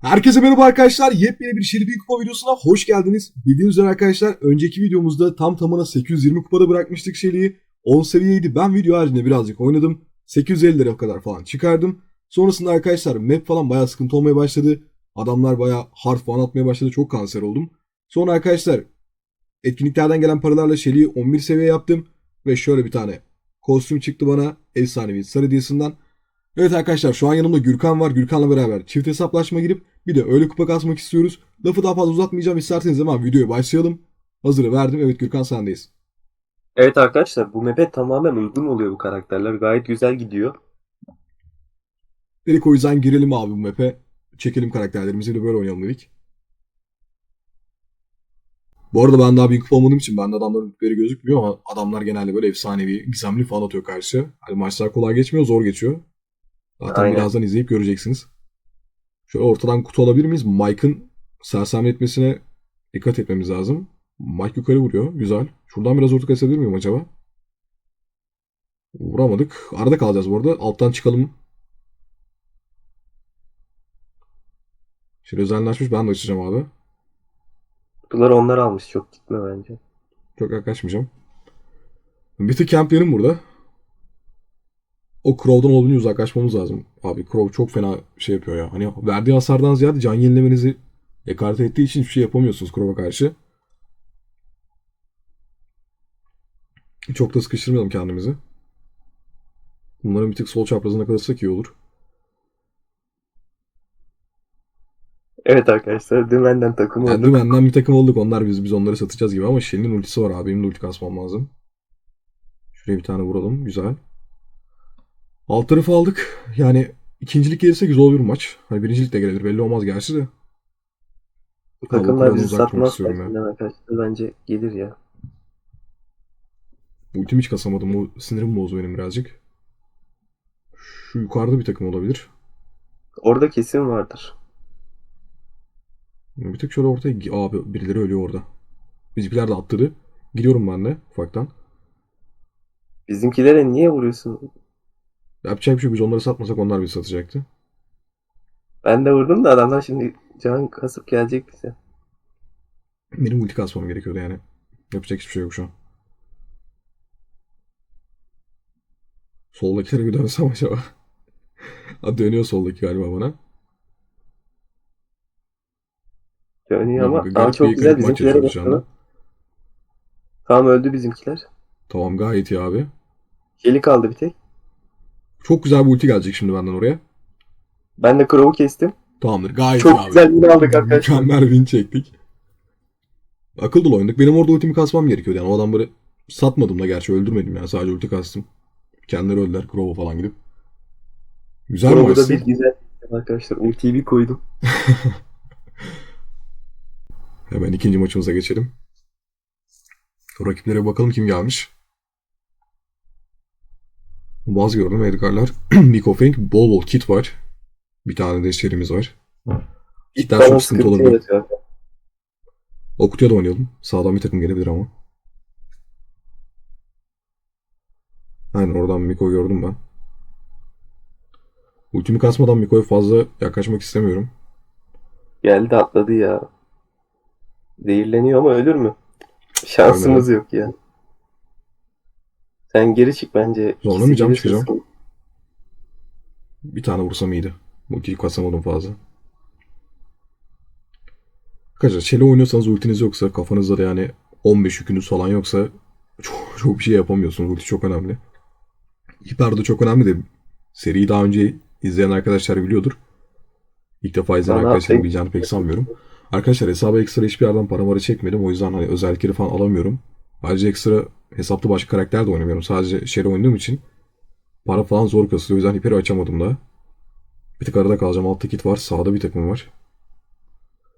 Herkese merhaba arkadaşlar. Yepyeni bir Şerifi Kupa videosuna hoş geldiniz. Bildiğiniz üzere arkadaşlar önceki videomuzda tam tamına 820 kupada bırakmıştık Şeri'yi. 10 seviyeydi. Ben video haricinde birazcık oynadım. 850 lira kadar falan çıkardım. Sonrasında arkadaşlar map falan bayağı sıkıntı olmaya başladı. Adamlar bayağı harf falan atmaya başladı. Çok kanser oldum. Sonra arkadaşlar etkinliklerden gelen paralarla Şeri'yi 11 seviye yaptım. Ve şöyle bir tane kostüm çıktı bana. Efsanevi sarı diyesinden. Evet arkadaşlar şu an yanımda Gürkan var. Gürkan'la beraber çift hesaplaşma girip bir de öyle kupa kasmak istiyoruz. Lafı daha fazla uzatmayacağım isterseniz hemen videoya başlayalım. Hazırı verdim. Evet Gürkan sendeyiz. Evet arkadaşlar bu map'e tamamen uygun oluyor bu karakterler. Gayet güzel gidiyor. Dedik o yüzden girelim abi bu map'e. Çekelim karakterlerimizi de böyle oynayalım dedik. Bu arada ben daha bir kupa olmadığım için bende adamların rütbeleri gözükmüyor ama adamlar genelde böyle efsanevi, gizemli falan atıyor karşı. Hani maçlar kolay geçmiyor, zor geçiyor. Zaten Aynen. birazdan izleyip göreceksiniz. Şöyle ortadan kutu alabilir miyiz? Mike'ın sersemletmesine dikkat etmemiz lazım. Mike yukarı vuruyor. Güzel. Şuradan biraz orta kesebilir miyim acaba? Vuramadık. Arada kalacağız bu arada. Alttan çıkalım. Şimdi özelleşmiş. Ben de açacağım abi. Kutuları onlar almış. Çok gitme bence. Çok yaklaşmayacağım. Bir tık camp yerim burada. O Crow'dan olduğunu uzaklaşmamız lazım. Abi Crow çok fena şey yapıyor ya. Hani verdiği hasardan ziyade can yenilemenizi ekarte ettiği için hiçbir şey yapamıyorsunuz Crow'a karşı. Çok da sıkıştırmayalım kendimizi. Bunların bir tık sol çaprazına kalırsak iyi olur. Evet arkadaşlar dümenden takım Yani olduk. dümenden bir takım olduk. Onlar biz biz onları satacağız gibi ama Shen'in ultisi var abi. Benim de ulti kasmam lazım. Şuraya bir tane vuralım. Güzel. Alt tarafı aldık. Yani ikincilik gelirse güzel olur maç. Hani birincilik de gelir. Belli olmaz gerçi de. Bu takımlar bizi satmaz arkadaşlar. Bence gelir ya. Ultimi hiç kasamadım. O sinirim bozdu benim birazcık. Şu yukarıda bir takım olabilir. Orada kesin vardır. Bir tık şöyle ortaya... Abi birileri ölüyor orada. Bizimkiler de atladı. Gidiyorum ben de ufaktan. Bizimkilere niye vuruyorsun? Yapacak bir şey yok. Biz onları satmasak onlar bizi satacaktı. Ben de vurdum da adamlar şimdi can kasıp gelecek bize. Benim ulti kasmam gerekiyordu yani. Yapacak hiçbir şey yok şu an. Soldakilere bir dönsem acaba? ha, dönüyor soldaki galiba bana. Dönüyor ama, Gayet ama çok güzel bizimkilere baksana. Tamam öldü bizimkiler. Tamam gayet iyi abi. Heli kaldı bir tek. Çok güzel bir ulti gelecek şimdi benden oraya. Ben de Crow'u kestim. Tamamdır gayet Çok abi. güzel yine aldık arkadaşlar. Mükemmel win çektik. Akıl dolu oynadık. Benim orada ultimi kasmam gerekiyordu yani. O adamları satmadım da gerçi öldürmedim yani. Sadece ulti kastım. Kendileri öldüler. Crow'a falan gidip. Güzel Crow'u da bir güzel arkadaşlar. Ultiyi bir koydum. Hemen ikinci maçımıza geçelim. Rakiplere bakalım kim gelmiş. Baz gördüm Edgar'lar. Nico Fink, bol bol kit var. Bir tane de serimiz var. Kitler çok sıkıntı olabilir. yaratıyor. O kutuya da oynayalım. Sağdan bir takım gelebilir ama. Aynen oradan Miko gördüm ben. Ultimi kasmadan Miko'ya fazla yaklaşmak istemiyorum. Geldi atladı ya. Zehirleniyor ama ölür mü? Şansımız yok ya. Sen geri çık bence. Zorlamayacağım, İkisi çıkacağım. Bir tane vursam iyiydi. Ultiyi kasamadım fazla. Arkadaşlar Şele oynuyorsanız ultiniz yoksa kafanızda da yani 15 yükünüz falan yoksa çok, çok bir şey yapamıyorsunuz. Ulti çok önemli. Hiper de çok önemli de seriyi daha önce izleyen arkadaşlar biliyordur. İlk defa izleyen Bana arkadaşların pek- bileceğini pek sanmıyorum. Arkadaşlar hesaba ekstra hiçbir yerden para mara çekmedim. O yüzden hani özellikleri falan alamıyorum. Ayrıca ekstra hesapta başka karakter de oynamıyorum. Sadece Sherry oynadığım için para falan zor kasılıyor. O yüzden hiperi açamadım daha. Bir tık arada kalacağım. Altta kit var. Sağda bir takım var.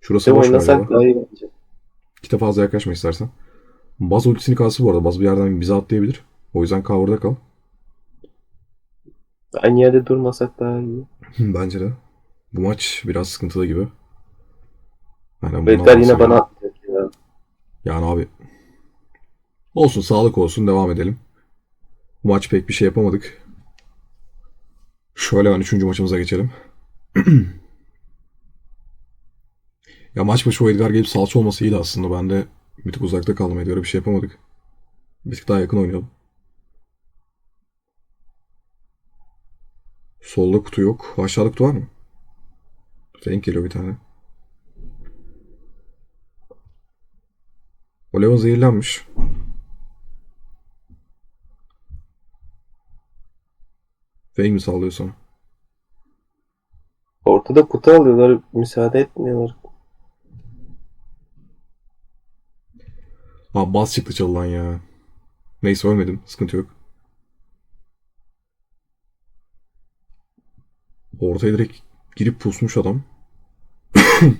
Şurası boş galiba. daha iyi bence. Kite fazla yaklaşma istersen. Baz ultisini kalsı bu arada. Baz bir yerden bize atlayabilir. O yüzden cover'da kal. Aynı yerde durmasak daha iyi. Bence de. Bu maç biraz sıkıntılı gibi. Aynen Edgar yine bana ya. Yani abi olsun sağlık olsun devam edelim. Bu maç pek bir şey yapamadık. Şöyle ben üçüncü maçımıza geçelim. Ya maç başı o Edgar gelip salça olması iyiydi aslında. Ben de bir tık uzakta kaldım. Edgar'a bir şey yapamadık. Bir tık daha yakın oynayalım. Solda kutu yok. Aşağıda kutu var mı? Renk geliyor bir tane. O Leon zehirlenmiş. Fake mi sallıyor sana? Ortada kutu alıyorlar. Müsaade etmiyorlar. Aa bas çıktı çalılan ya. Neyse ölmedim. Sıkıntı yok. Ortaya direkt girip pusmuş adam.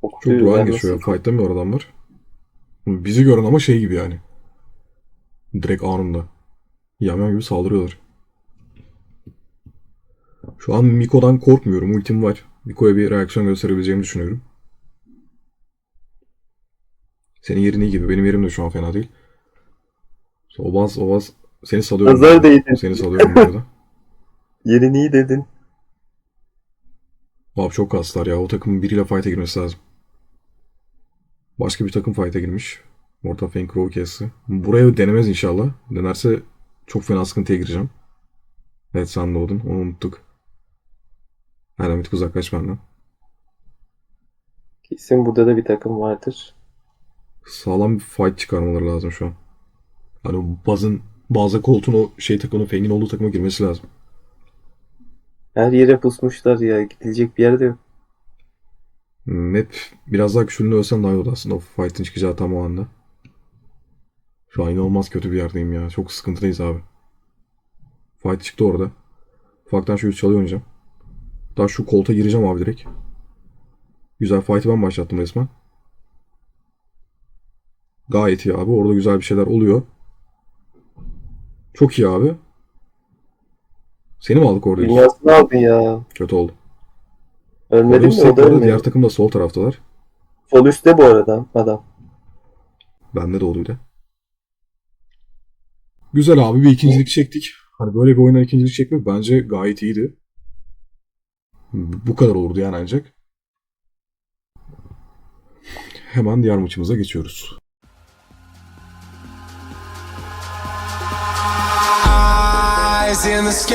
Çok duran geçiyor. Fight'ta mı var adamlar? Bizi gören ama şey gibi yani. Direkt anında. Yamyam gibi saldırıyorlar. Şu an Miko'dan korkmuyorum. Ultim var. Miko'ya bir reaksiyon gösterebileceğimi düşünüyorum. Senin yerin iyi gibi. Benim yerim de şu an fena değil. Obaz, Obaz. Seni salıyorum. Nazar bu arada. değdi. Seni salıyorum bu arada. Yerini iyi dedin. Abi çok kaslar ya. O takımın biriyle fight'a girmesi lazım. Başka bir takım fight'a girmiş. Mortal Crow kesti. Buraya denemez inşallah. Denerse çok fena sıkıntıya gireceğim. Evet sen doğdun. Onu unuttuk. Hala bir tık uzaklaş benden. Kesin burada da bir takım vardır. Sağlam bir fight çıkarmaları lazım şu an. Hani bazın bazı koltuğun o şey takımın Fang'in olduğu takıma girmesi lazım. Her yere pusmuşlar ya. Gidilecek bir yerde yok. Map biraz daha küçülüğünde ölsem daha iyi oldu aslında o fight'ın çıkacağı tam o anda. Şu an inanılmaz kötü bir yerdeyim ya. Çok sıkıntılıyız abi. Fight çıktı orada. Ufaktan şu üst çalıyor oynayacağım. Daha şu kolta gireceğim abi direkt. Güzel fight'ı ben başlattım resmen. Gayet iyi abi. Orada güzel bir şeyler oluyor. Çok iyi abi. Seni mi aldık orada? Dünyasını aldın ya. Kötü oldu. Ölmedin Orada mi? O da ölmedi. diğer takım da sol taraftalar. Sol üstte bu arada adam. Bende de oluydu. Güzel abi bir ikincilik çektik. Hani böyle bir oyundan ikincilik çekmek bence gayet iyiydi. Bu kadar olurdu yani ancak. Hemen diğer maçımıza geçiyoruz. Eyes in the sky,